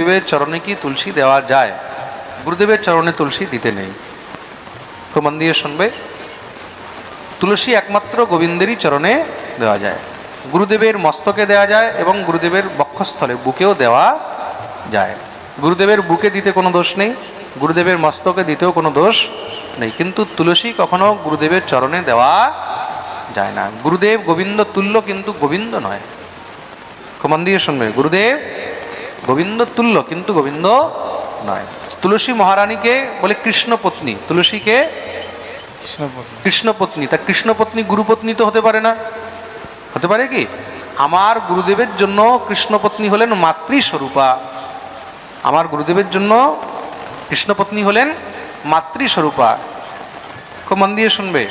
গুরুদেবের চরণে কি তুলসী দেওয়া যায়? গুরুদেবের চরণে তুলসী দিতে নেই। খুব মন দিয়ে শুনবে। তুলসী একমাত্র গোবিন্দেরই চরণে দেওয়া যায়। গুরুদেবের মস্তকে দেওয়া যায় এবং গুরুদেবের বক্ষস্থলে বুকেও দেওয়া যায়। গুরুদেবের বুকে দিতে কোনো দোষ নেই, গুরুদেবের মস্তকে দিতেও কোনো দোষ নেই। কিন্তু তুলসী কখনো গুরুদেবের চরণে দেওয়া যায় না। গুরুদেব গোবিন্দ তুল্য কিন্তু গোবিন্দ নয়। খুব মন দিয়ে শুনবে। গুরুদেব গোবিন্দ তুল্য কিন্তু গোবিন্দ নয়। তুলসী মহারানীকে বলে কৃষ্ণ পত্নী। তুলসীকে কৃষ্ণপতি কৃষ্ণ পত্নী। তা কৃষ্ণ পত্নী গুরুপত্নী তো হতে পারে না। হতে পারে কি? আমার গুরুদেবের জন্য কৃষ্ণ পত্নী হলেন মাতৃস্বরূপা। আমার গুরুদেবের জন্য কৃষ্ণপত্নী হলেন মাতৃস্বরূপা। খুব মন দিয়ে শুনবে।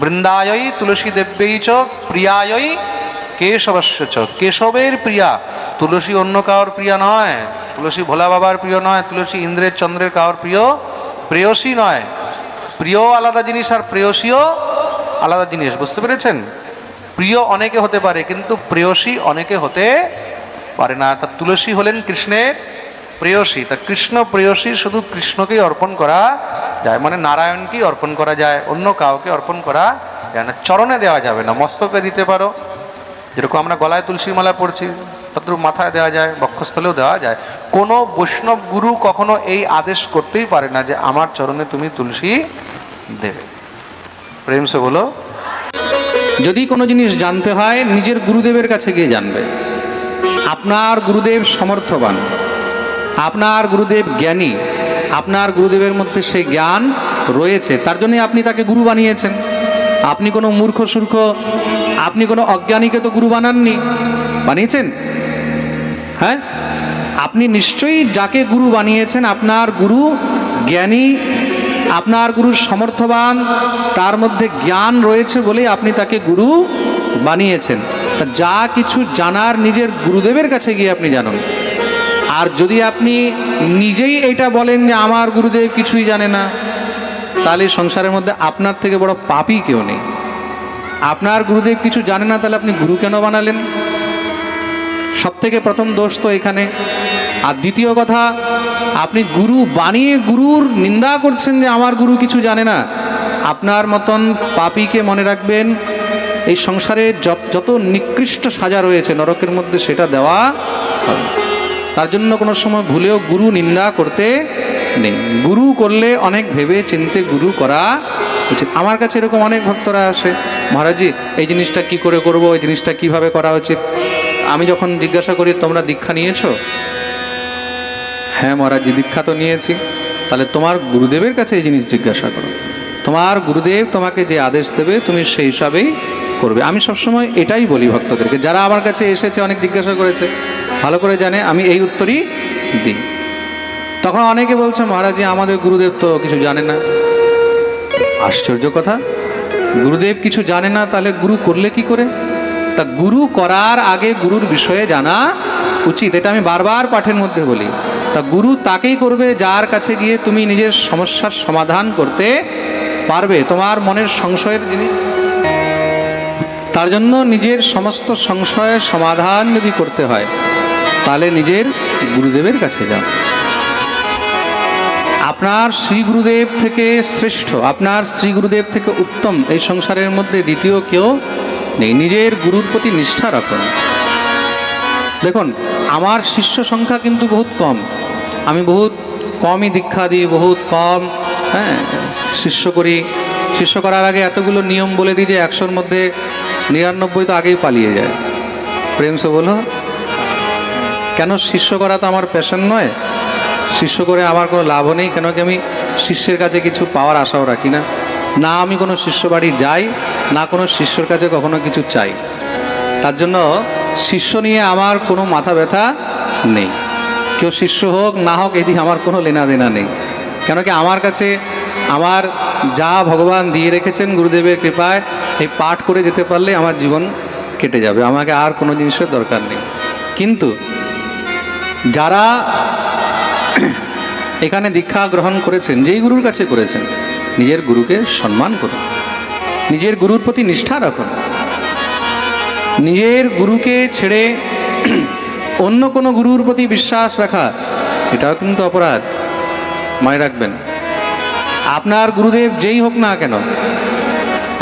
বৃন্দায়ই তুলসী দেব্যই চ প্রিয়ায়ই কেশবস্য চ কেশবের প্রিয়া। তুলসী অন্য কারোর প্রিয়া নয়। তুলসী ভোলা বাবার প্রিয় নয়। তুলসী ইন্দ্রের, চন্দ্রের কারোর প্রিয় প্রেয়সী নয়। প্রিয় আলাদা জিনিস আর প্রেয়সীও আলাদা জিনিস। বুঝতে পেরেছেন? প্রিয় অনেকে হতে পারে, কিন্তু প্রেয়সী অনেকে হতে পারে না। তা তুলসী হলেন কৃষ্ণের প্রেয়সী। তা কৃষ্ণ প্রেয়সী শুধু কৃষ্ণকেই অর্পণ করা যায়। মানে নারায়ণকেই অর্পণ করা যায়। অন্য কাউকে অর্পণ করা যায় না। চরণে দেওয়া যাবে না। মস্তকে দিতে পারো। যেরকম আমরা গলায় তুলসীর মালা পড়ছি তদ্রুপ মাথায় দেওয়া যায়, বক্ষস্থলেও দেওয়া যায়। কোনো বৈষ্ণব গুরু কখনো এই আদেশ করতেই পারে না যে, আমার চরণে তুমি তুলসী দেবে। প্রেম সে বলো, যদি কোনো জিনিস জানতে হয়, নিজের গুরুদেবের কাছে গিয়ে জানবে। আপনার গুরুদেব সমর্থবান, আপনার গুরুদেব জ্ঞানী, আপনার গুরুদেবের মধ্যে সেই জ্ঞান রয়েছে, তার জন্যই আপনি তাকে গুরু বানিয়েছেন। আপনি কোনো মূর্খ, সূর্খ, আপনি কোনো অজ্ঞানীকে তো গুরু বানাননি? বানিয়েছেন? হ্যাঁ? আপনি নিশ্চয়ই যাকে গুরু বানিয়েছেন, আপনার গুরু জ্ঞানী, আপনার গুরু সমর্থবান, তার মধ্যে জ্ঞান রয়েছে বলে আপনি তাকে গুরু বানিয়েছেন। তা যা কিছু জানার নিজের গুরুদেবের কাছে গিয়ে আপনি জানুন। আর যদি আপনি নিজেই এটা বলেন যে আমার গুরুদেব কিছুই জানে না তাহলে সংসারের মধ্যে আপনার থেকে বড় পাপই কেউ নেই। আপনার গুরুদেব কিছু জানে না, তাহলে আপনি গুরু কেন বানালেন? সব থেকে প্রথম দোষ তো এখানে। আর দ্বিতীয় কথা, আপনি গুরু বানিয়ে গুরুর নিন্দা করছেন যে আমার গুরু কিছু জানে না। আপনার মতন পাপিকে মনে রাখবেন, এই সংসারে যত- নিকৃষ্ট সাজা রয়েছে, নরকের মধ্যে সেটা দেওয়া তার জন্য কোনো সময় ভুলেও গুরু নিন্দা করতে নেই। গুরু করলে অনেক ভেবে চিনতে গুরু করা উচিত। আমার কাছে এরকম অনেক ভক্তরা আসে, মহারাজজি, এই জিনিসটা কি করে করব? এই জিনিসটা কীভাবে করা উচিত? আমি যখন জিজ্ঞাসা করি, তোমরা দীক্ষা নিয়েছো? হ্যাঁ মহারাজজি, দীক্ষা তো নিয়েছি। তাহলে তোমার গুরুদেবের কাছে এই জিনিস জিজ্ঞাসা করো। তোমার গুরুদেব তোমাকে যে আদেশ দেবে, তুমি সেই হিসাবেই করবে। আমি সবসময় এটাই বলি ভক্তদেরকে। যারা আমার কাছে এসেছে, অনেক জিজ্ঞাসা করেছে, ভালো করে জানে, আমি এই উত্তরই দিই। তখন অনেকে বলছে, মহারাজ আমাদের গুরুদেব তো কিছু জানে না। আশ্চর্য কথা। গুরুদেব কিছু জানে না, তাহলে গুরু করলে কি করে? তা গুরু করার আগে গুরুর বিষয়ে জানা উচিত, এটা আমি বারবার পাঠের মধ্যে বলি। তা গুরু তাকেই করবে, যার কাছে গিয়ে তুমি নিজের সমস্যার সমাধান করতে পারবে, তোমার মনের সংশয়ের জিনিস। তার জন্য নিজের সমস্ত সংশয়ের সমাধান যদি করতে হয়, তাহলে নিজের গুরুদেবের কাছে যাও। আপনার শ্রী গুরুদেব থেকে শ্রেষ্ঠ, আপনার শ্রী গুরুদেব থেকে উত্তম, এই সংসারের মধ্যে দ্বিতীয় কেউ নেই। নিজের গুরুর প্রতি নিষ্ঠা রাখুন। দেখুন, আমার শিষ্য সংখ্যা কিন্তু বহুত কম। আমি বহুত কমই দীক্ষা দিই, বহুত কম হ্যাঁ শিষ্য করি। শিষ্য করার আগে এতগুলো নিয়ম বলে দিই যে একশোর মধ্যে নিরানব্বই তো আগেই পালিয়ে যায়। প্রেম সে বলো কেন শিষ্য করা তো আমার প্যাশন নয়? শিষ্য করে আমার কোনো লাভও নেই, কেন কি আমি শিষ্যের কাছে কিছু পাওয়ার আশাও রাখি না। না আমি কোনো শিষ্য বাড়ি যাই, না কোনো শিষ্যর কাছে কখনো কিছু চাই। তার জন্য শিষ্য নিয়ে আমার কোনো মাথা ব্যথা নেই। কেউ শিষ্য হোক, না হোক এদিকে আমার কোনো লেনা দেনা নেই। কেন কি আমার কাছে আমার যা ভগবান দিয়ে রেখেছেন গুরুদেবের কৃপায়, এই পাঠ করে যেতে পারলে আমার জীবন কেটে যাবে। আমাকে আর কোনো জিনিসের দরকার নেই। কিন্তু যারা এখানে দীক্ষা গ্রহণ করেছেন, যেই গুরুর কাছে করেছেন, নিজের গুরুকে সম্মান করুন, নিজের গুরুর প্রতি নিষ্ঠা রাখুন। নিজের গুরুকে ছেড়ে অন্য কোনো গুরুর প্রতি বিশ্বাস রাখা, এটাও কিন্তু অপরাধ। মনে রাখবেন, আপনার গুরুদেব যেই হোক না কেন,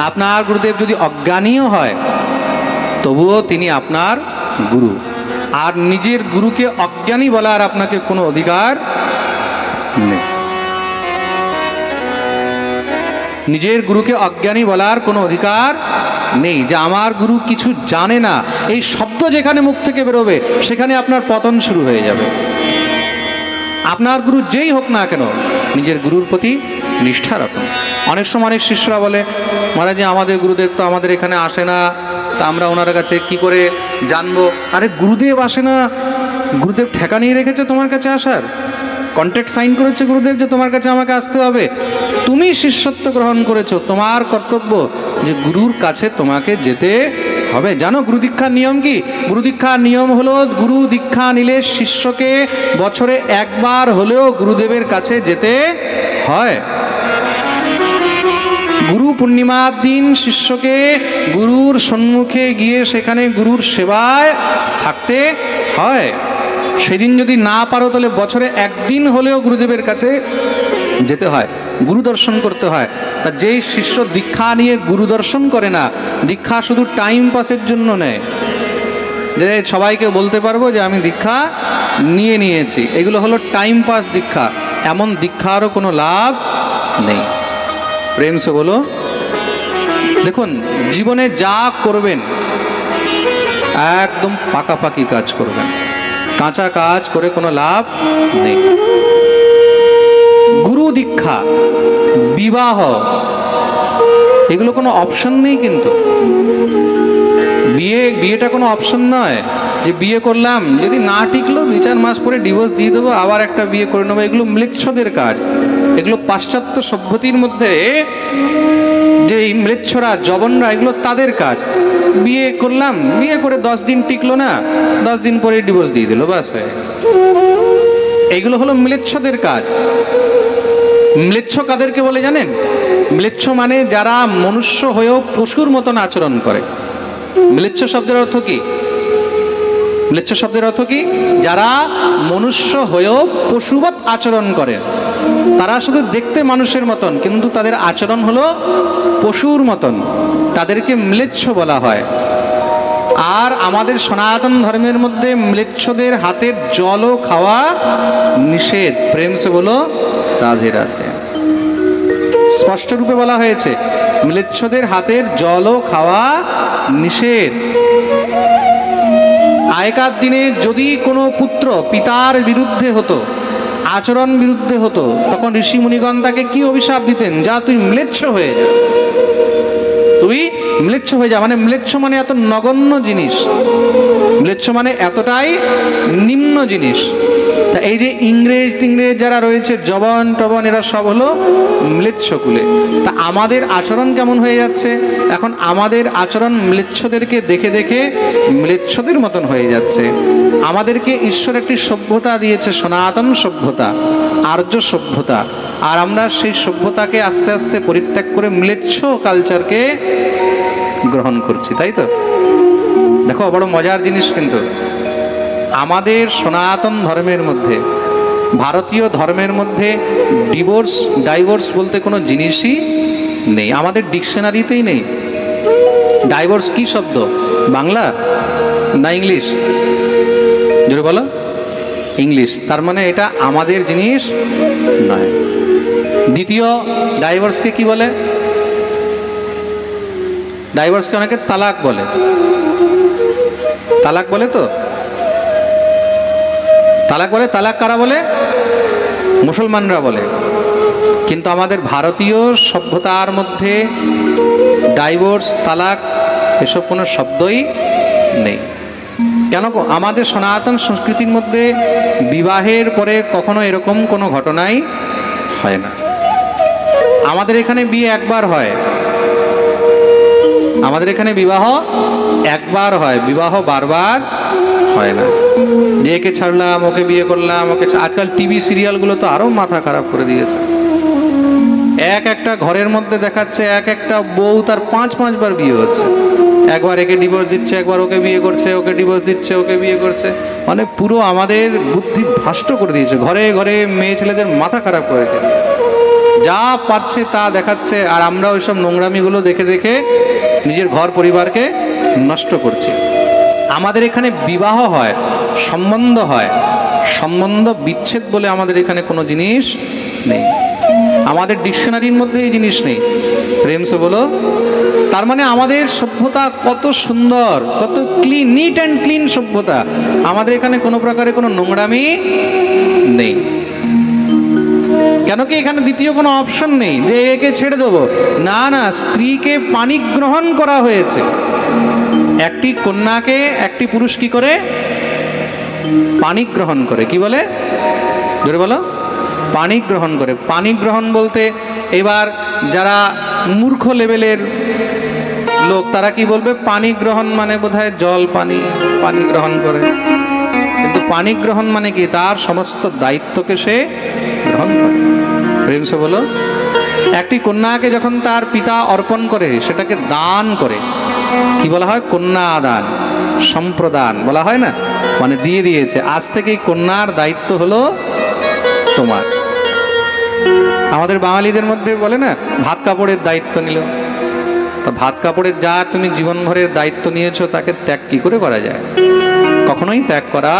আপনার গুরুদেব যদি অজ্ঞানীয় হয়, তবুও তিনি আপনার গুরু। আর নিজের গুরুকে অজ্ঞানী বলার আপনাকে কোনো অধিকার নেই। নিজের গুরুকে অজ্ঞানী বলার কোনো অধিকার নেই। যে আমার গুরু কিছু জানে না, এই শব্দ যেখানে মুখ থেকে বেরোবে, সেখানে আপনার পতন শুরু হয়ে যাবে। আপনার গুরু যেই হোক না কেন, নিজের গুরুর প্রতি নিষ্ঠা রাখুন। অনেক সময় অনেক শিষ্যরা বলে, মহারাজ আমাদের গুরুদেব তো আমাদের এখানে আসে না। তা আমরা ওনার কাছে কি করে জানব? আরে গুরুদেব আসে না। গুরুদেব ঠেকা নিয়ে রেখেছে তোমার কাছে আসার। কন্ট্যাক্ট সাইন করেছে গুরুদেব যে তোমার কাছে আমাকে আসতে হবে। তুমি শিষ্যত্ব গ্রহণ করেছ, তোমার কর্তব্য যে গুরুর কাছে তোমাকে যেতে হবে। জানো গুরু দীক্ষার নিয়ম কি? গুরু দীক্ষার নিয়ম হলো গুরু দীক্ষা নিলে শিষ্যকে বছরে একবার হলেও গুরুদেবের কাছে যেতে হয়। গুরু পূর্ণিমার দিন শিষ্যকে গুরুর সম্মুখে গিয়ে সেখানে গুরুর সেবায় থাকতে হয়। সেদিন যদি না পারো তাহলে বছরে একদিন হলেও গুরুদেবের কাছে যেতে হয়, গুরু দর্শন করতে হয়। তা যেই শিষ্য দীক্ষা নিয়ে গুরু দর্শন করে না, দীক্ষা শুধু টাইম পাসের জন্য নেয়। যে সবাইকে বলতে পারব যে আমি দীক্ষা নিয়ে নিয়েছি। এগুলো হলো টাইম পাস দীক্ষা। এমন দীক্ষারও কোনো লাভ নেই। প্রেম সে বলো। দেখুন, জীবনে যা করবেন, একদম পাকাপাকি কাজ করবেন। কাঁচা কাজ করে কোনো লাভ নেই। গুরু দীক্ষা, বিবাহ, এগুলো কোনো অপশন নেই কিন্তু। বিয়ে, বিয়েটা কোনো অপশন নয়। যে বিয়ে করলাম, যদি না টিকলো দুই চার মাস পরে ডিভোর্স দিয়ে দেবো, আবার একটা বিয়ে করে নেব, এগুলো ম্লেচ্ছদের কাজ। এগুলো পাশ্চাত্য সভ্যতির মধ্যে যে এই ম্লেচ্ছরা জবনরা এগুলো তাদের কাজ। বিয়ে করলাম, বিয়ে করে দশ দিন টিকলো না, দশ দিন পরে ডিভোর্স দিয়ে দিল, বাস হয়ে গেল। এইগুলো হলো ম্লেচ্ছদের কাজ। ম্লেচ্ছ কাদেরকে বলে জানেন? ম্লেচ্ছ মানে যারা মনুষ্য হয়েও পশুর মতন আচরণ করে। ম্লেচ্ছ শব্দের অর্থ কি? ম্লেচ্ছ শব্দের অর্থ কি? যারা মনুষ্য হয়েও পশুবৎ আচরণ করে। তারা শুধু দেখতে মানুষের মতন, কিন্তু তাদের আচরণ হলো পশুর মতন। তাদেরকে ম্লেচ্ছ বলা হয়। আর আমাদের সনাতন ধর্মের মধ্যে ম্লেচ্ছদের হাতের জলও খাওয়া নিষেধ। প্রেম সে বলো, রাধে রাধে। স্পষ্ট রূপে বলা হয়েছে, ম্লেচ্ছদের হাতের জলও খাওয়া নিষেধ। আগেকার দিনে যদি কোনো পুত্র পিতার বিরুদ্ধে হতো আচরণ বিরুদ্ধে হতো, তখন ঋষি মুনিগণ তাকে কি অভিশাপ দিতেন? যা তুই ম্লেচ্ছ হয়ে যা তুই ম্লেচ্ছ হয়ে যা মানে ম্লেচ্ছ মানে এত নগণ্য জিনিস। ম্লেচ্ছ মানে এতটাই নিম্ন জিনিস। তা এই যে ইংরেজ টিংরেজ যারা রয়েছে, জবন টবন, এরা সব হলো ম্লেচ্ছ কুলে। তা আমাদের আচরণ কেমন হয়ে যাচ্ছে? এখন আমাদের আচরণ ম্লেচ্ছদেরকে দেখে দেখে ম্লেচ্ছদের মতন হয়ে যাচ্ছে। আমাদেরকে ঈশ্বর একটি সভ্যতা দিয়েছে, সনাতন সভ্যতা, আর্য সভ্যতা। আর আমরা সেই সভ্যতাকে আস্তে আস্তে পরিত্যাগ করে ম্লেচ্ছ কালচারকে গ্রহণ করছি, তাই তো? দেখো, বড় মজার জিনিস কিন্তু। আমাদের সনাতন ধর্মের মধ্যে, ভারতীয় ধর্মের মধ্যে ডিভোর্স ডাইভোর্স বলতে কোনো জিনিসই নেই। আমাদের ডিকশনারিতেই নেই। ডাইভোর্স কি শব্দ? বাংলা না ইংলিশ? জোরে বলো। ইংলিশ। তার মানে এটা আমাদের জিনিস নয়। দ্বিতীয় ডাইভোর্সকে কি বলে? ডাইভোর্সকে অনেকে তালাক বলে। তালাক বলে তো? তালাক বলে, তালাক কারা বলে? মুসলমানরা বলে। কিন্তু আমাদের ভারতীয় সভ্যতার মধ্যে ডাইভোর্স তালাক এসব কোনো শব্দই নেই। কেন আমাদের সনাতন সংস্কৃতির মধ্যে বিবাহের পরে কখনো এরকম কোনো ঘটনাই হয় না। আমাদের এখানে বিয়ে একবার হয়। আমাদের এখানে বিবাহ একবার হয়, বিবাহ বারবার হয় না। যে একে ছাড়লাম, ওকে বিয়ে করলাম, ওকে আজকাল টিভি সিরিয়ালগুলো তো আরও মাথা খারাপ করে দিয়েছে। এক একটা ঘরের মধ্যে দেখাচ্ছে, এক একটা বউ তার পাঁচ পাঁচবার বিয়ে হচ্ছে। একবার একে ডিভোর্স দিচ্ছে, একবার ওকে বিয়ে করছে, ওকে ডিভোর্স দিচ্ছে, ওকে বিয়ে করছে। মানে পুরো আমাদের বুদ্ধি ভ্রষ্ট করে দিয়েছে। ঘরে ঘরে মেয়ে ছেলেদের মাথা খারাপ করে দিয়েছে। যা পাচ্ছে তা দেখাচ্ছে, আর আমরা ওইসব নোংরামিগুলো দেখে দেখে নিজের ঘর পরিবারকে নষ্ট করছি। আমাদের এখানে বিবাহ হয়, সম্বন্ধ হয়, সম্বন্ধ বিচ্ছেদ বলে আমাদের এখানে কোনো জিনিস নেই। আমাদের ডিকশনারির মধ্যে এই জিনিস নেই। প্রেমসে বলো, তার মানে আমাদের সভ্যতা কত সুন্দর, কত ক্লিন নিট অ্যান্ড ক্লিন সভ্যতা। আমাদের এখানে কোনো প্রকারে কোনো নোংরামি নেই। কেন কি এখানে দ্বিতীয় কোনো অপশন নেই? যে একে ছেড়ে দেবো। না না, স্ত্রীকে পানি গ্রহণ করা হয়েছে। একটি কন্যাকে একটি পুরুষ কি করে? পানি গ্রহণ করে। কি বলে? জোরে বলো। পানি গ্রহণ করে। পানি গ্রহণ বলতে এবার যারা মূর্খ লেভেলের লোক, তারা কি বলবে? পানি গ্রহণ মানে বোধহয় জল, পানি পানি গ্রহণ করে। কিন্তু পানি গ্রহণ মানে কি? তার সমস্ত দায়িত্বকে সে প্রেম সে বলো, একটি কন্যাকে যখন তার পিতা অর্পণ করে, সেটাকে দান করে, কি বলা হয়? কন্যা দান সম্প্রদান বলা হয় না? মানে দিয়ে দিয়েছে। আজ থেকে কন্যার দায়িত্ব হলো তোমার। আমাদের বাঙালিদের মধ্যে বলে না, ভাত কাপড়ের দায়িত্ব নিল। তা ভাত কাপড়ের যা তুমি জীবনভরের দায়িত্ব নিয়েছো, তাকে ত্যাগ কি করে করা যায়? কখনোই ত্যাগ করা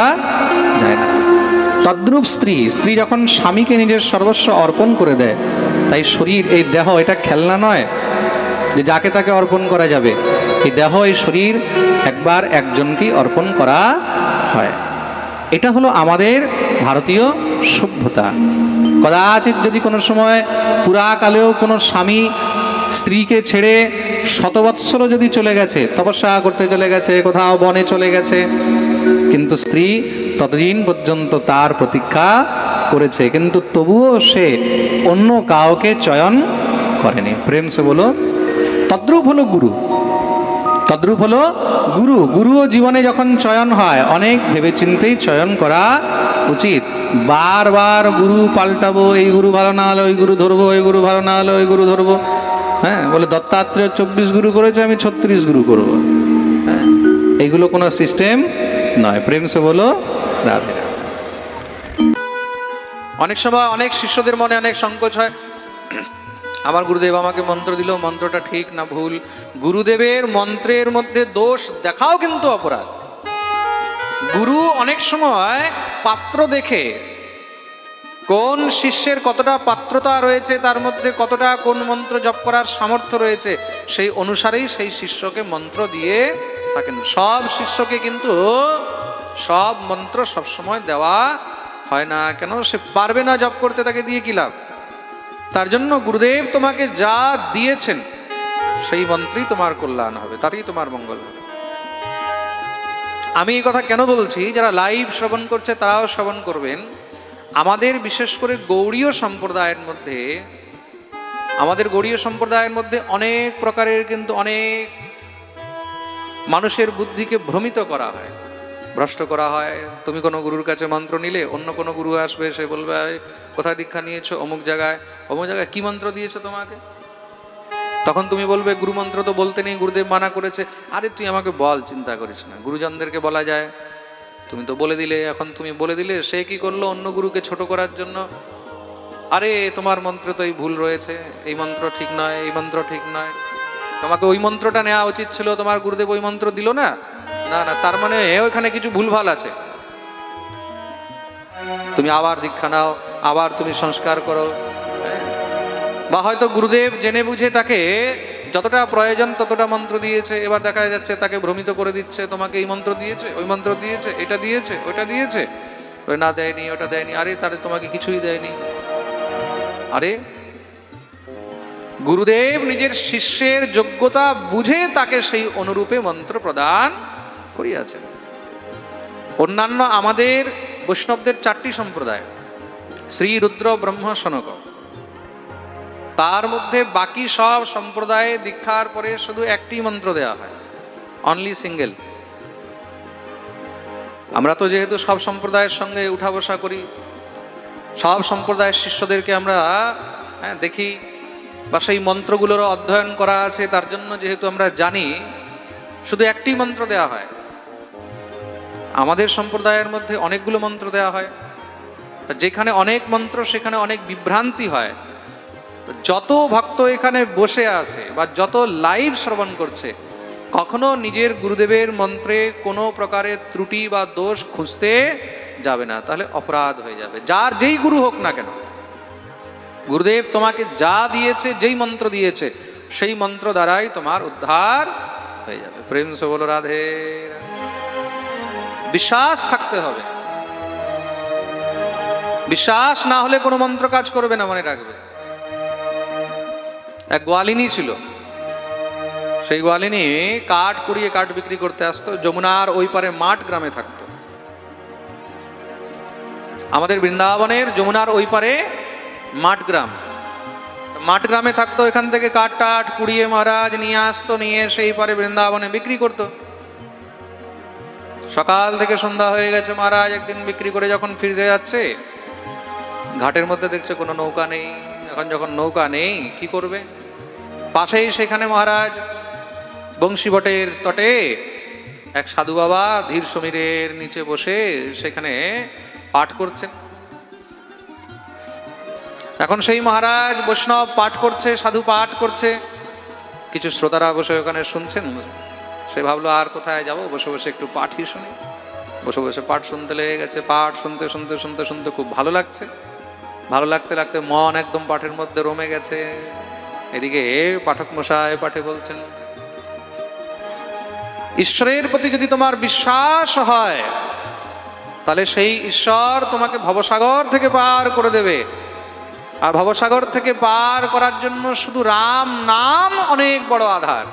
যায় না। তদ্রূপ স্ত্রী স্ত্রী যখন স্বামীকে নিজের সর্বস্ব অর্পণ করে দেয়, তাই শরীর, এই দেহ এটা খেলনা নয় যে যাকে তাকে অর্পণ করা যাবে। এই দেহ, এই শরীর একবার একজনকেই অর্পণ করা হয়। এটা হলো আমাদের ভারতীয় সভ্যতা। কদাচিৎ যদি কোনো সময় পুরাকালেও কোনো স্বামী স্ত্রীকে ছেড়ে শতবৎসরও যদি চলে গেছে, তপস্যা করতে চলে গেছে, কোথাও বনে চলে গেছে, কিন্তু স্ত্রী ততদিন পর্যন্ত তার প্রতীক্ষা করেছে, কিন্তু তবুও সে অন্য কাউকে চয়ন করেনি। প্রেম সে বলো তদ্রূপ হলো গুরু। তদ্রূপ হলো গুরু। গুরুও জীবনে যখন চয়ন হয়, অনেক ভেবেচিন্তেই চয়ন করা উচিত। বারবার গুরু পাল্টাবো, এই গুরু ভালো না হলে ওই গুরু ধরবো, ওই গুরু ভালো না হলে ওই গুরু ধরবো। হ্যাঁ বলে দত্তাত্রেয় চব্বিশ গুরু করেছে, আমি ছত্রিশ গুরু করব। হ্যাঁ এইগুলো কোনো সিস্টেম নয়। প্রেম সে বলো, রাধে রাধে। অনেক সময় অনেক শিষ্যদের মনে অনেক সংকোচ হয়। আমার গুরুদেব আমাকে মন্ত্র দিল, মন্ত্রটা ঠিক না ভুল। গুরুদেবের মন্ত্রের মধ্যে দোষ দেখাও কিন্তু অপরাধ। গুরু অনেক সময় পাত্র দেখে কোন শিষ্যের কতটা পাত্রতা রয়েছে, তার মধ্যে কতটা কোন মন্ত্র জপ করার সামর্থ্য রয়েছে, সেই অনুসারেই সেই শিষ্যকে মন্ত্র দিয়ে থাকেন। সব শিষ্যকে কিন্তু সব মন্ত্র সবসময় দেওয়া হয় না। কেন? সে পারবে না জপ করতে, তাকে দিয়ে কি লাভ? তার জন্য গুরুদেব তোমাকে যা দিয়েছেন, সেই মন্ত্রই তোমার কল্যাণ হবে, তাতেই তোমার মঙ্গল হবে। আমি এই কথা কেন বলছি? যারা লাইভ শ্রবণ করছে, তারাও শ্রবণ করবেন। আমাদের বিশেষ করে গৌড়ীয় সম্প্রদায়ের মধ্যে, আমাদের গৌড়ীয় সম্প্রদায়ের মধ্যে অনেক প্রকারের কিন্তু অনেক মানুষের বুদ্ধিকে ভ্রমিত করা হয়। ভ্রষ্ট করা হয় তুমি কোনো গুরুর কাছে মন্ত্র নিলে অন্য কোনো গুরু আসবে সে বলবে "এই, কোথায় দীক্ষা নিয়েছো? অমুক জায়গায়। অমুক জায়গায় কি মন্ত্র দিয়েছে তোমাকে? তখন তুমি বলবে গুরু মন্ত্র তো বলতে নেই গুরুদেব মানা করেছে। আরে তুই আমাকে বল চিন্তা করিস না। গুরুজনদেরকে বলা যায়। তুমি তো বলে দিলে এখন তুমি বলে দিলে সে কি করল অন্য গুরুকে ছোট করার জন্য? আরে তোমার মন্ত্র তো এই ভুল রয়েছে। এই মন্ত্র ঠিক নয় এই মন্ত্র ঠিক নয়। তোমাকে ওই মন্ত্রটা নেওয়া উচিত ছিল, তোমার গুরুদেব ওই মন্ত্র দিল না? না না, তার মানে ওইখানে কিছু ভুলভাল আছে। তুমি আবার দীক্ষা নাও, আবার তুমি সংস্কার করো? বা হয়তো গুরুদেব জেনে বুঝে তাকে যতটা প্রয়োজন ততটা মন্ত্র দিয়েছে, এবার দেখা যাচ্ছে তাকে ভ্রমিত করে দিচ্ছে, তোমাকে এই মন্ত্র দিয়েছে, ওই মন্ত্র দিয়েছে, এটা দিয়েছে, ওটা দিয়েছে। ওই না দেয়নি, ওটা দেয়নি, আরে তাহলে তোমাকে কিছুই দেয়নি। আরে গুরুদেব নিজের শিষ্যের যোগ্যতা বুঝে তাকে সেই অনুরূপে মন্ত্র প্রদান করিয়াছেন। অন্যান্য আমাদের বৈষ্ণবদের চারটি সম্প্রদায় শ্রী রুদ্র ব্রহ্ম সনক। তার মধ্যে বাকি সব সম্প্রদায়ে দীক্ষার পরে শুধু একটি মন্ত্র দেওয়া হয় অনলি সিঙ্গেল আমরা তো যেহেতু সব সম্প্রদায়ের সঙ্গে উঠা বসা করি সব সম্প্রদায়ের শিষ্যদেরকে আমরা হ্যাঁ, দেখি। বা সেই মন্ত্রগুলোরও অধ্যয়ন করা আছে, তার জন্য যেহেতু আমরা জানি, শুধু একটি মন্ত্র দেয়া হয়। আমাদের সম্প্রদায়ের মধ্যে অনেকগুলো মন্ত্র দেয়া হয়। যেখানে অনেক মন্ত্র, সেখানে অনেক বিভ্রান্তি হয়। যত ভক্ত এখানে বসে আছে বা যত লাইভ শ্রবণ করছে, কখনো নিজের গুরুদেবের মন্ত্রে কোনো প্রকারের ত্রুটি বা দোষ খুঁজতে যাবে না, তাহলে অপরাধ হয়ে যাবে। যার যেই গুরু হোক না কেন। গুরুদেব তোমাকে যা দিয়েছে, যেই মন্ত্র দিয়েছে, সেই মন্ত্র দ্বারাই তোমার উদ্ধার হয়ে যাবে। প্রেম সে বলো, রাধে। বিশ্বাস থাকতে হবে। বিশ্বাস না হলে কোনো মন্ত্র কাজ করবে না, মনে রাখবে। এক গোয়ালিনী ছিল। সেই গোয়ালিনী কাঠ কুড়িয়ে কাঠ বিক্রি করতে আসতো, যমুনার ওই পারে মাঠ গ্রামে থাকতো। আমাদের বৃন্দাবনের যমুনার ওই পারে মাঠ গ্রাম থাকতো, এখান থেকে কাঠ টাট কুড়িয়ে মহারাজ নিয়ে আসতো, নিয়ে সেই পরে বৃন্দাবনে বিক্রি করতো। সকাল থেকে সন্ধ্যা হয়ে গেছে মহারাজ, একদিন বিক্রি করে যখন ফিরতে যাচ্ছে, ঘাটের মধ্যে দেখছে কোনো নৌকা নেই। এখন যখন নৌকা নেই, কি করবে? পাশেই সেখানে মহারাজ বংশীবটের তটে এক সাধু বাবা ধীর সমীরের নিচে বসে সেখানে পাঠ করছেন। এখন সেই মহারাজ বৈষ্ণব পাঠ করছে, সাধু পাঠ করছে। কিছু শ্রোতারা বসে ওখানে শুনছেন। সে ভাবলো, আর কোথায় যাব? বসে বসে একটু পাঠই শুনি। বসে বসে পাঠ শুনতে লেগে গেছে। পাঠ শুনতে শুনতে শুনতে শুনতে খুব ভালো লাগছে। ভালো লাগতে লাগতে মন একদম পাঠের মধ্যে রমে গেছে। এদিকে পাঠক মশাই পাঠে বলছেন, ঈশ্বরের প্রতি যদি তোমার বিশ্বাস হয়, তাহলে সেই ঈশ্বর তোমাকে ভবসাগর থেকে পার করে দেবে। আর ভবসাগর থেকে পার করার জন্য শুধু রাম নাম অনেক বড় আধার।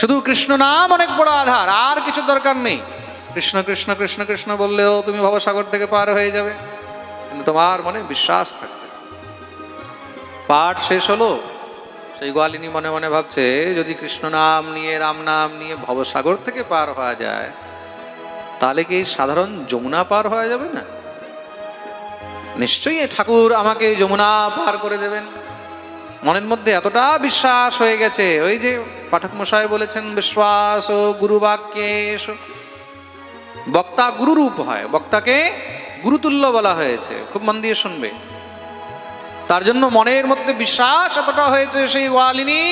শুধু কৃষ্ণ নাম অনেক বড় আধার, আর কিছু দরকার নেই। কৃষ্ণ কৃষ্ণ কৃষ্ণ কৃষ্ণ বললেও তুমি ভবসাগর থেকে পার হয়ে যাবে। কিন্তু তোমার মনে বিশ্বাস থাকবে। পাঠ শেষ হলো, সেই গোয়ালিনী মনে মনে ভাবছে, যদি কৃষ্ণ নাম নিয়ে, রাম নাম নিয়ে ভবসাগর থেকে পার হওয়া যায়, তাহলে কি সাধারণ যমুনা পার হওয়া যাবে না? নিশ্চয়ই ঠাকুর আমাকে যমুনা পার করে দেবেন। মনের মধ্যে এতটা বিশ্বাস হয়ে গেছে, ওই যে পাঠক মশাই বলেছেন, বিশ্বাস ও গুরু বাক্যে বক্তা গুরুরূপ হয়, বক্তাকে গুরুতুল্য বলা হয়েছে, খুব মন দিয়ে শুনবে। তার জন্য মনের মধ্যে বিশ্বাস এতটা হয়েছে, সেই ওয়ালিনী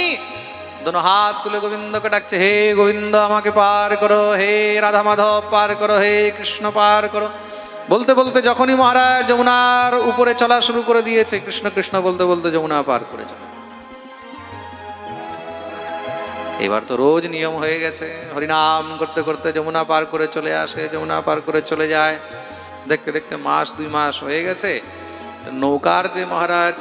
দোনো হাত তুলে গোবিন্দকে ডাকছে, হে গোবিন্দ, আমাকে পার করো, হে রাধা মাধব পার করো, হে কৃষ্ণ, পার করো। বলতে বলতে যখনই মহারাজ যমুনার উপরে চলা শুরু করে দিয়েছে, কৃষ্ণ কৃষ্ণ বলতে বলতে যমুনা পার করে চলে এবার তো রোজ নিয়ম হয়ে গেছে, হরিনাম করতে করতে যমুনা পার করে চলে আসে, যমুনা পার করে চলে যায়। দেখতে দেখতে মাস, দুই মাস হয়ে গেছে নৌকার যে মহারাজ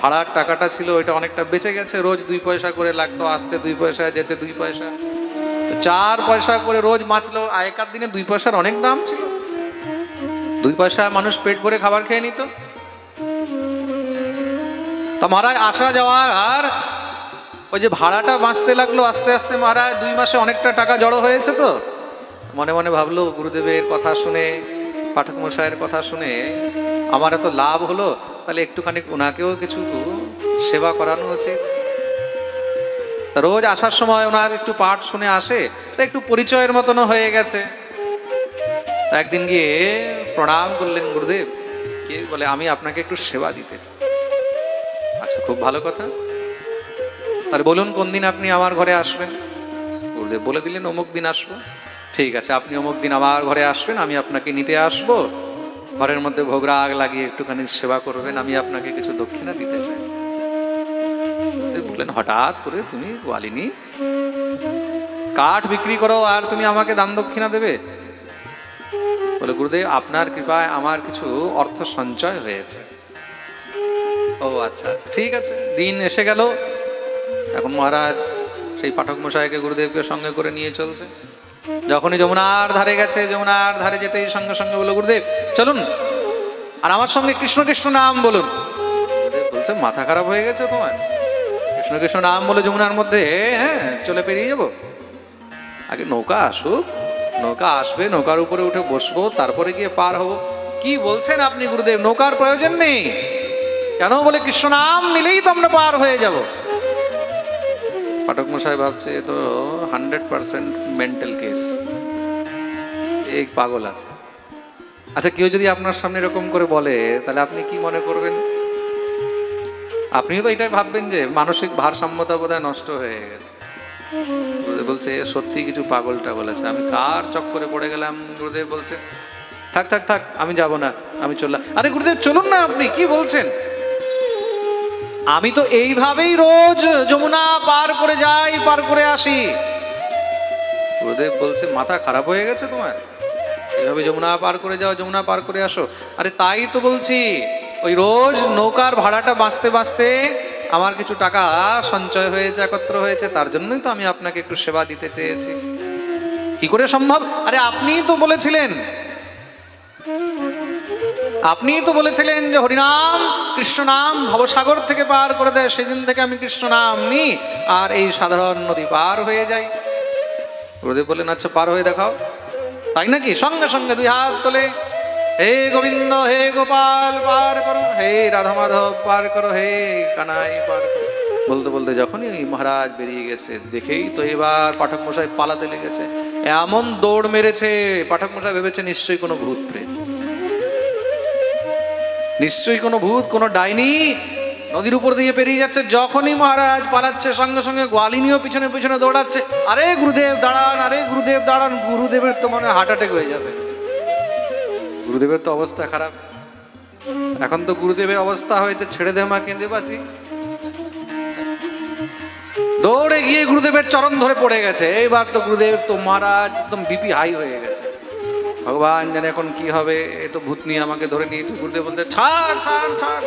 ভাড়ার টাকাটা ছিল, ওইটা অনেকটা বেঁচে গেছে। রোজ দুই পয়সা করে লাগতো, আসতে দুই পয়সা, যেতে দুই পয়সা। চার পয়সা করে রোজ মাছলো আগেকার দিনে দুই পয়সার অনেক দাম ছিল। দুই পয়সা মানুষ পেট ভরে খাবার খেয়ে নিত। তা মহারাজ, আসা যাওয়ার আর ওই যে ভাড়াটা বাঁচতে লাগল আস্তে আস্তে মহারাজ, দুই মাসে অনেকটা টাকা জড়ো হয়েছে তো। মনে মনে ভাবলো, গুরুদেবের কথা শুনে, পাঠক মশাইয়ের কথা শুনে আমার এত লাভ হলো, তাহলে একটুখানি ওনাকেও কিছু সেবা করানো উচিত রোজ আসার সময় ওনার একটু পাঠ শুনে আসে, তা একটু পরিচয়ের মতনও হয়ে গেছে। একদিন গিয়ে প্রণাম করলেন গুরুদেব। কে বলে, আমি আপনাকে একটু সেবা দিতে চাই। আচ্ছা খুব ভালো কথা। তাহলে বলুন, কোন দিন আপনি আমার ঘরে আসবেন? গুরুদেব বলে দিলেন, অমুক দিন আসব। ঠিক আছে, আপনি অমুক দিন আমার ঘরে আসবেন, আমি আপনাকে নিতে আসব। ঘরের মধ্যে ভোগরাগ লাগিয়ে একটুখানি সেবা করবেন, আমি আপনাকে কিছু দক্ষিণা দিতে চাই। বললেন, হঠাৎ করে তুমি ওয়ালিনী কাঠ বিক্রি করো আর তুমি আমাকে দান দক্ষিণা দেবে? বলে, গুরুদেব, আপনার কৃপায় আমার কিছু অর্থ সঞ্চয় হয়েছে। ও আচ্ছা আচ্ছা ঠিক আছে। দিন এসে গেল। এখন মহারাজ সেই পাঠক মশাইকে গুরুদেবকে সঙ্গে করে নিয়ে চলছে। যখনই যমুনার ধারে গেছে, যমুনার ধারে যেতেই সঙ্গে সঙ্গে বলো গুরুদেব, চলুন। আর আমার সঙ্গে কৃষ্ণ কৃষ্ণ নাম বলুন। বলছে, মাথা খারাপ হয়ে গেছে তোমার। কৃষ্ণ কৃষ্ণ নাম বলে যমুনার মধ্যে হ্যাঁ চলে পেরিয়ে যাব। আগে নৌকা আসুক নৌকা আসবে, নৌকার উপরে উঠে বসবো, তারপরে গিয়ে পার হব। কি বলছেন আপনি, গুরুদেব? নৌকার প্রয়োজন নেই। কেন বলে কৃষ্ণ নাম নিলেই তো আমরা পার হয়ে যাব। পাঠক মশাই ভাবছে, এ তো হান্ড্রেড পার্সেন্ট মেন্টাল কেস। এই পাগল আছে। আচ্ছা কেউ যদি আপনার সামনে এরকম করে বলে, তাহলে আপনি কি মনে করবেন? আপনিও তো এটাই ভাববেন যে, মানসিক ভারসাম্যতা বোধহয় নষ্ট হয়ে গেছে। বলছে, "এ সত্যি কিছু পাগলটা বলেছে আমি কার চক্করে পড়ে গেলাম? গুরুদেব বলছে, থাক থাক থাক, আমি যাব না, আমি চললাম। আরে গুরুদেব, চলুন না আপনি, কি বলছেন? আমি তো এইভাবেই রোজ যমুনা পার করে যাই, পার করে আসি। গুরুদেব বলছে, মাথা খারাপ হয়ে গেছে তোমার? এইভাবে যমুনা পার করে যাও, যমুনা পার করে আসো। আরে তাই তো বলছি, ওই রোজ নৌকার ভাড়াটা বাঁচতে বাঁচতে আমার কিছু টাকা সঞ্চয় হয়েছে, একত্র হয়েছে, তার জন্যই তো আমি আপনাকে একটু সেবা দিতে চেয়েছি। কি করে সম্ভব? আরে আপনিই তো বলেছিলেন। আপনিই তো বলেছিলেন যে হরিনাম, কৃষ্ণ নাম ভবসাগর থেকে পার করে দেয়, সেদিন থেকে আমি কৃষ্ণ নাম নিই আর এই সাধারণ নদী পার হয়ে যাই। গুরুদেব বললেন আচ্ছা পার হয়ে দেখাও। তাই নাকি? সঙ্গে সঙ্গে দুই হাত তোলে। হে গোবিন্দ, হে গোপাল, পার করো। হে রাধা মাধব পার করো। হে কানাই, পার করো। বলতে বলতে যখনই ওই মহারাজ বেরিয়ে গেছে, দেখেই তো এবার পাঠক মশাই পালাতে লেগেছে। এমন দৌড় মেরেছে পাঠক মশাই ভেবেছে নিশ্চয়ই কোনো ভূত প্রেত। নিশ্চয়ই কোনো ভূত, কোনো ডাইনি নদীর উপর দিয়ে পেরিয়ে যাচ্ছে। যখনই মহারাজ পালাচ্ছে, সঙ্গে সঙ্গে গোয়ালিনীও পিছনে পিছনে দৌড়াচ্ছে। আরে গুরুদেব, দাঁড়ান, আরে গুরুদেব, দাঁড়ান। গুরুদেবের তো মনে হার্ট অ্যাটাক হয়ে যাবে। গুরুদেবের তো অবস্থা খারাপ। এখন তো গুরুদেবের অবস্থা হয়েছে, ছেড়ে দে মা, কেঁদে বাঁচি। দৌড়ে গিয়ে গুরুদেবের চরণ ধরে পড়ে গেছে। এইবার তো গুরুদেব তো মহারাজ একদম বিপি হাই হয়ে গেছে। ভগবান জানে এখন কি হবে, এ তো ভূত নিয়ে আমাকে ধরে নিয়েছে। গুরুদেব বলতে ছাড় ছাড় ছাড়।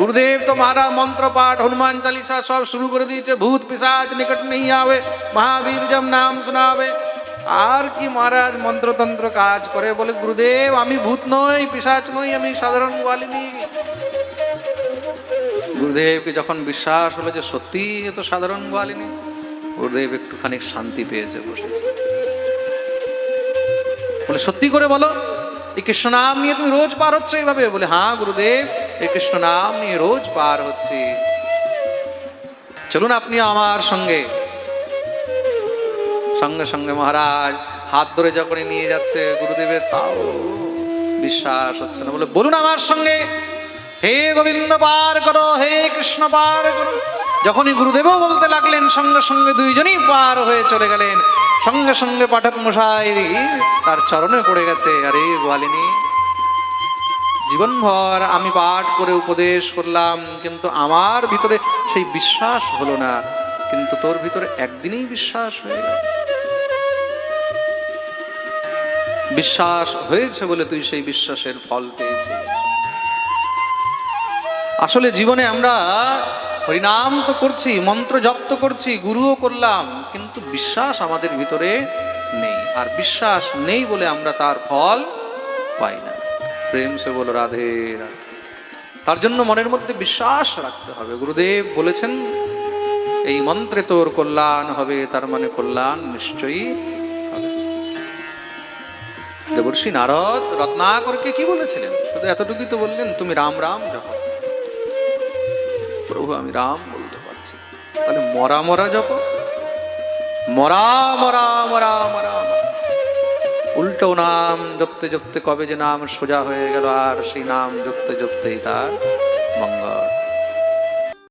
গুরুদেব তো মহারাজ মন্ত্র পাঠ, হনুমান চালিসা সব শুরু করে দিয়েছে। ভূত পিসাচ নিকট নেই আবে, মহাবীর জম নাম শোনাবে। আর কি মহারাজ মন্ত্রতন্ত্র কাজ করে বলে, গুরুদেব, আমি ভূত নই, পিসাচ নই, আমি সাধারণ গোয়ালিনী গুরুদেবকে যখন বিশ্বাস হলো যে সত্যি এত সাধারণ গোয়ালিনী গুরুদেব একটুখানি শান্তি পেয়েছে, বসেছে। বলে, সত্যি করে বলো, এই কৃষ্ণ নাম নিয়ে তুমি রোজ পার হচ্ছে এইভাবে? বলে হ্যাঁ গুরুদেব, এই কৃষ্ণ নাম নিয়ে রোজ পার হচ্ছে। চলুন আপনি আমার সঙ্গে সঙ্গে সঙ্গে মহারাজ, হাত ধরে যখনই নিয়ে যাচ্ছে গুরুদেবের, তাও বিশ্বাস হচ্ছে না। বলে, বলুন আমার সঙ্গে, হে গোবিন্দ পার করো, হে কৃষ্ণ পার করো। যখনই গুরুদেবও বলতে লাগলেন, সঙ্গে সঙ্গে দুইজনই পার হয়ে চলে গেলেন। সঙ্গে সঙ্গে পাঠক মশাই তার চরণে পড়ে গেছে, আরে গোয়ালিনী, জীবনভর আমি পাঠ করে উপদেশ করলাম, কিন্তু আমার ভিতরে সেই বিশ্বাস হলো না। কিন্তু তোর ভিতরে একদিনেই বিশ্বাস হয়ে গেল। বিশ্বাস হয়েছে বলে তুই সেই বিশ্বাসের ফল পেয়েছিস। আসলে জীবনে আমরা হরিনাম তো করছি, মন্ত্র জপ তো করছি, গুরুও করলাম, কিন্তু বিশ্বাস আমাদের ভিতরে নেই। আর বিশ্বাস নেই বলে আমরা তার ফল পাই না। প্রেম সে বলো রাধে। তার জন্য মনের মধ্যে বিশ্বাস রাখতে হবে। গুরুদেব বলেছেন, এই মন্ত্রে তোর কল্যাণ হবে, তার মানে কল্যাণ নিশ্চয়ই দেবর্ষি নারদ, রত্নাকরকে কি বলেছিলেন? শুধু এতটুকুই তো বললেন, তুমি রাম রাম যখন প্রভু, আমি রাম বলতে পারছি তাহলে মরা মরা জপ? মরা মরা মরা মরা। উল্টো নাম জপতে জপতে কবে যে নাম সোজা হয়ে গেল, আর সেই নাম জপতে, জপতেই তার মঙ্গল।